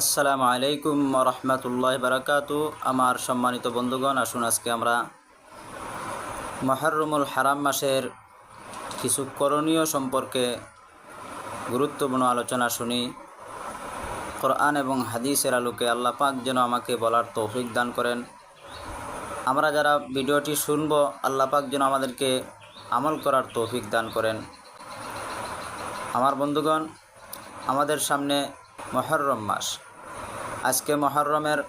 আসসালামু আলাইকুম রহমতুল্লাহ বারাকাতু আমার সম্মানিত বন্ধুগণ, আসুন আজকে আমরা মহরমুল হারাম মাসের কিছু করণীয় সম্পর্কে গুরুত্বপূর্ণ আলোচনা শুনি। কোরআন এবং হাদিসের আলোকে আল্লাহ পাক যেন আমাকে বলার তৌফিক দান করেন। আমরা যারা ভিডিওটি শুনব, আল্লাহ পাক যেন আমাদেরকে আমল করার তৌফিক দান করেন। আমার বন্ধুগণ, আমাদের সামনে মহরম মাস। আজকে মহরমের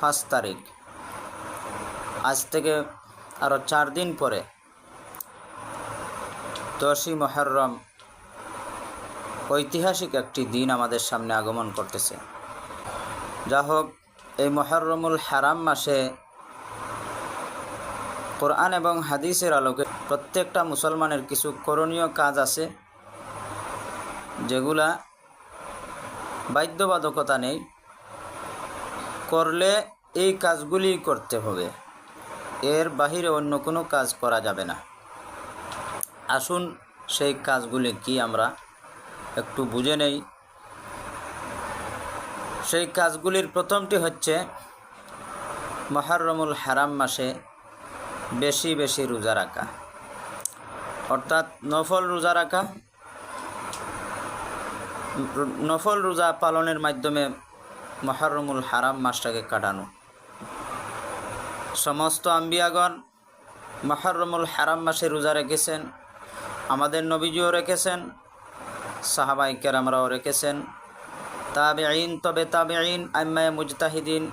পাঁচ তারিখ। আজ থেকে আরও চার দিন পরে দশই মহরম ঐতিহাসিক একটি দিন আমাদের সামনে আগমন করতেছে। যা হোক, এই মহরমুল হারাম মাসে কোরআন এবং হাদিসের আলোকে প্রত্যেকটা মুসলমানের কিছু করণীয় কাজ আছে, যেগুলা বাধ্যবাধকতা নেই। করলে এই কাজগুলি করতে হবে। এর বাহিরে অন্য কোনো কাজ করা যাবে না। আসুন সেই কাজগুলি কি আমরা একটু বুঝে নেই। সেই কাজগুলির প্রথমটি হচ্ছে, মহারমুল হারাম মাসে বেশি বেশি রোজা রাখা। অর্থাৎ নফল রোজা রাখা, নফল রোজা পালনের মাধ্যমে মহারমুল হারাম মাসটাকে কাটানো। সমস্ত আম্বিয়াগণ মহারমুল হারাম মাসে রোজা রেখেছেন, আমাদের নবীজিও রেখেছেন সাহাবাই কেরামরাও রেখেছেন। তাবে আইন তবে তাবে আইন আম্মায় মুজতাহিদিন,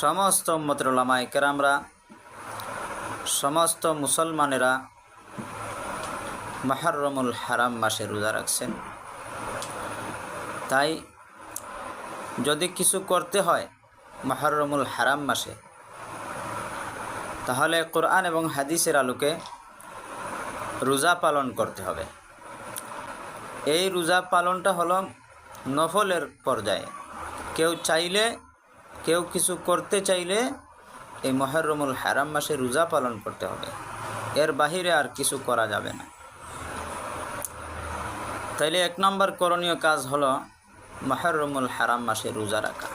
সমস্ত মতরুলামাই কেরামরা, সমস্ত মুসলমানেরা মহারমুল হারাম মাসে রোজা রাখছেন। তাই যদি কিছু করতে হয় মহরমুল হারাম মাসে, তাহলে কোরআন এবং হাদিসের আলোকে রোজা পালন করতে হবে। এই রোজা পালনটা হলো নফলের পর্যায়ে। কেউ চাইলে, কেউ কিছু করতে চাইলে এই মহরমুল হারাম মাসে রোজা পালন করতে হবে। এর বাহিরে আর কিছু করা যাবে না। তাইলে এক নম্বর করণীয় কাজ হলো মহরমুল হারাম মাসে রোজা রাখা।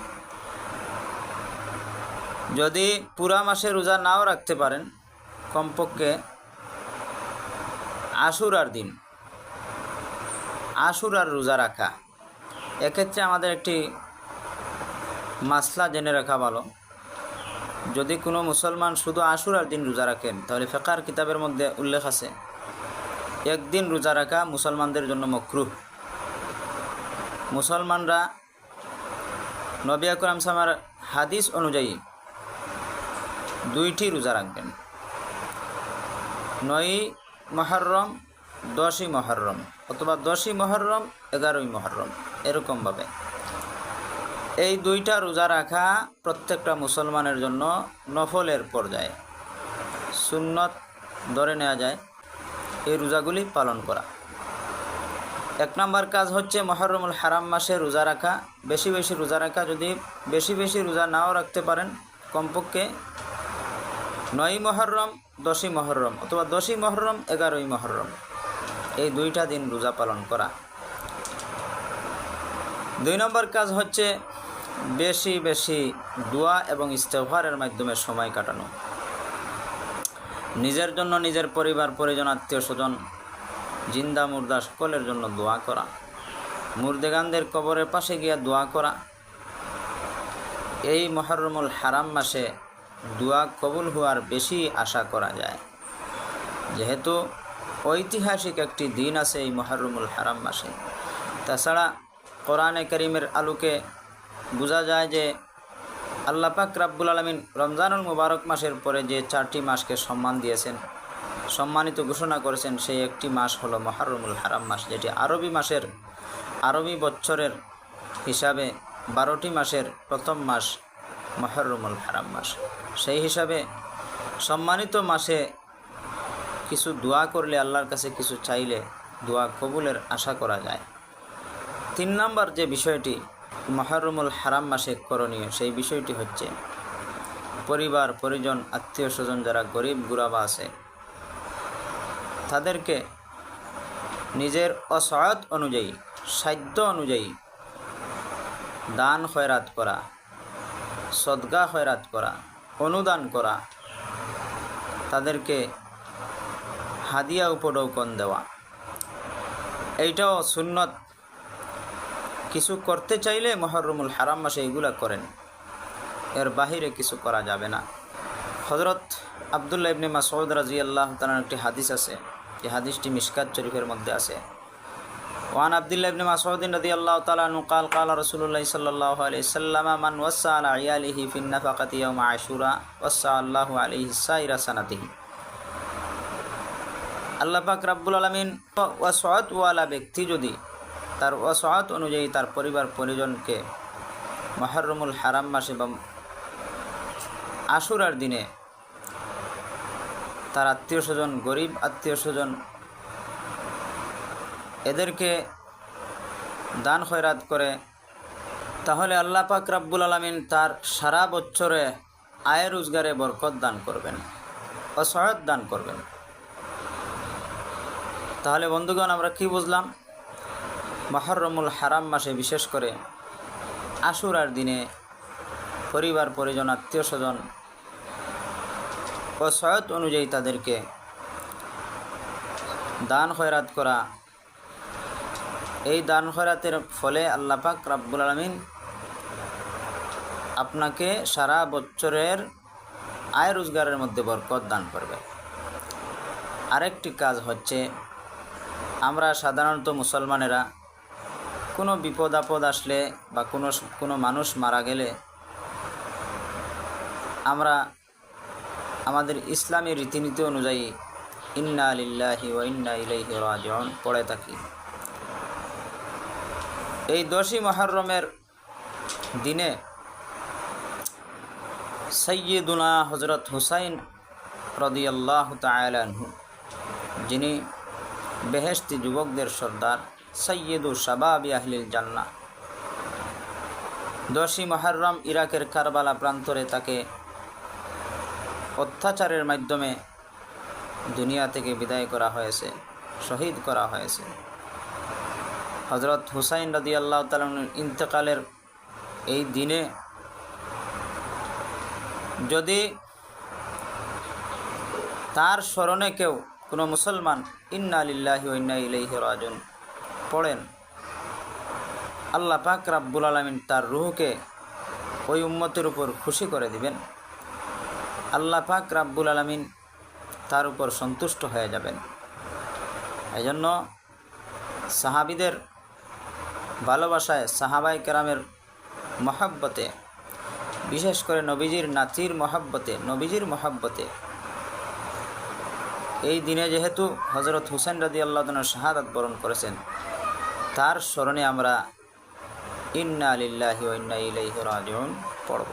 যদি পুরা মাসে রোজা নাও রাখতে পারেন, কমপক্ষে আশুরার দিন, আশুরার রোজা রাখা। এক্ষেত্রে আমাদের একটি মাসলা জেনে রাখা ভালো। যদি কোনো মুসলমান শুধু আশুরার দিন রোজা রাখেন, তাহলে ফেকার কিতাবের মধ্যে উল্লেখ আছে, একদিন রোজা রাখা মুসলমানদের জন্য মকরুহ। মুসলমানরা নবী আকরাম সামার হাদিস অনুযায়ী দুইটি রোজা রাখবেন। নয়ই মহরম, দশই মহরম অথবা দশই মহরম, এগারোই মহরম এরকমভাবে। এই দুইটা রোজা রাখা প্রত্যেকটা মুসলমানের জন্য নফলের পর্যায়ে। সুন্নত ধরে নেওয়া যায়। এই রোজাগুলি পালন করা। এক নম্বর কাজ হচ্ছে মহরমুল হারাম মাসে রোজা রাখা। বেশি বেশি রোজা রাখা যদি বেশি বেশি রোজা নাও রাখতে পারেন কমপক্ষে নয়ই মহরম, দশই মহরম অথবা দশই মহরম, এগারোই মহরম। এই দুইটা দিন রোজা পালন করা। দুই নম্বর কাজ হচ্ছে বেশি বেশি দোয়া এবং ইস্তেফারের মাধ্যমে সময় কাটানো। নিজের জন্য নিজের পরিবার, পরিজন, আত্মীয় স্বজন জিন্দা মুর্দা সকলের জন্য দোয়া করা। মুর্দেগানদের কবরের পাশে গিয়া দোয়া করা। এই মহরমুল হারাম মাসে দোয়া কবুল হওয়ার বেশি আশা করা যায়। যেহেতু ঐতিহাসিক একটি দিন আছে এই মহরমুল হারাম মাসে। তাছাড়া কোরআনে করিমের আলোকে বোঝা যায় যে আল্লাহ পাক রাব্বুল আলমিন রমজানুল মুবারক মাসের পরে যে চারটি মাসকে সম্মান দিয়েছেন সম্মানিত ঘোষণা করেছেন, সেই একটি মাস হলো মহারমুল হারাম মাস, যেটি আরবি মাসের আরবি বৎসরের হিসাবে বারোটি মাসের প্রথম মাস মহরমুল হারাম মাস। সেই হিসাবে সম্মানিত মাসে কিছু দোয়া করলে আল্লাহর কাছে কিছু চাইলে দোয়া কবুলের আশা করা যায়। তিন নম্বর যে বিষয়টি মহরমুল হারাম মাসে করণীয়, সেই বিষয়টি হচ্ছে পরিবার, পরিজন আত্মীয় স্বজন যারা গরিব গুরাবা আছে তাদেরকে নিজের অসহায়ত অনুযায়ী, সাধ্য অনুযায়ী দান খয়রাত করা, সদগা খয়রাত করা, অনুদান করা, তাদেরকে হাদিয়া উপডৌকন দেওয়া। এইটাও সুন্নত। কিছু করতে চাইলে মহরমুল হারাম মাসে এগুলা করেন। এর বাহিরে কিছু করা যাবে না। হজরত আবদুল্লাহ ইবনে মাসউদ রাজি আল্লাহ তালার একটি হাদিস আছে। যে হাদিসটি মিশকাত শরীফের মধ্যে আছে। ওয়ান আবদুল্লাহ ইবনে মাসউদিন রাদি আল্লাহ তালা নুকাল কাল রসুল্লাহ সাল্লাহ আলাইহি সাল্লাম, মান ওয়াসা আলা ইয়ালিহি ফিন নাফাকাতি ইয়াউম আশুরা ওয়াসা আল্লাহ আলাইহি সাইরা সানাতিহি। আল্লাহ পাক রাব্বুল আলমিন ওয়াসআত ওয়ালা ব্যক্তি যদি তার ওয়াসআত অনুযায়ী তার পরিবার পরিজনকে মহরমুল হারাম মাসে বা আশুরার দিনে তার আত্মীয় স্বজন গরিব আত্মীয় স্বজন এদেরকে দান খয়রাত করে, তাহলে আল্লাহ পাক রাব্বুল আলমিন তার সারা বছরে আয় রোজগারে বরকত দান করবেন অসহায়ত দান করবেন। তাহলে বন্ধুগণ, আমরা কি বুঝলাম? মহরমুল হারাম মাসে বিশেষ করে আশুরার দিনে পরিবার, পরিজন, আত্মীয় স্বজন ও সয়ত অনুযায়ী তাদেরকে দান খয়রাত করা। এই দান খয়রাতের ফলে আল্লাপাক রাব্বুল আলমিন আপনাকে সারা বছরের আয় রোজগারের মধ্যে বরকত দান করবে। আরেকটি কাজ হচ্ছে, আমরা সাধারণত মুসলমানেরা কোনো বিপদ আপদ আসলে বা কোনো কোনো মানুষ মারা গেলে আমরা আমাদের ইসলামী রীতিনীতি অনুযায়ী, ইন্না আলিল্লাহি ও ইন্না ইলাইহি রাজিউন পড়ে থাকি। এই দশই মহরমের দিনে সৈয়দুনা হজরত হুসাইন রদিয়াল্লাহ তালানহু যিনি বেহেস্তি যুবকদের সর্দার সৈয়দু শাবাবি আহলিল জান্না দশই মহরম ইরাকের কারবালা প্রান্তরে তাকে অত্যাচারের মাধ্যমে দুনিয়া থেকে বিদায় করা হয়েছে, শহীদ করা হয়েছে। হজরত হুসাইন রদি আল্লাহ তালন ইন্তকালের এই দিনে যদি তার স্মরণে কেউ কোনো মুসলমান ইন্না আলিল্লাহি ইন্না ইলাইহি পড়েন, আল্লাহ পাক রাব্বুল আলমিন তার রুহকে ওই উম্মতের উপর খুশি করে দিবেন। আল্লাহ পাক রাব্বুল আলমিন তার উপর সন্তুষ্ট হয়ে যাবেন। এই জন্য সাহাবিদের ভালোবাসায় সাহাবাই কেরামের মহাব্বতে, বিশেষ করে নবীজির নাতির মহাব্বতে, নবীজির মহাব্বতে, এই দিনে যেহেতু হজরত হুসেন রাদি আল্লাহ শাহাদাত বরণ করেছেন, তার স্মরণে আমরা ইন্না আলিল্লাহি ইন্না ইলাইহি রাজিউন পড়ব।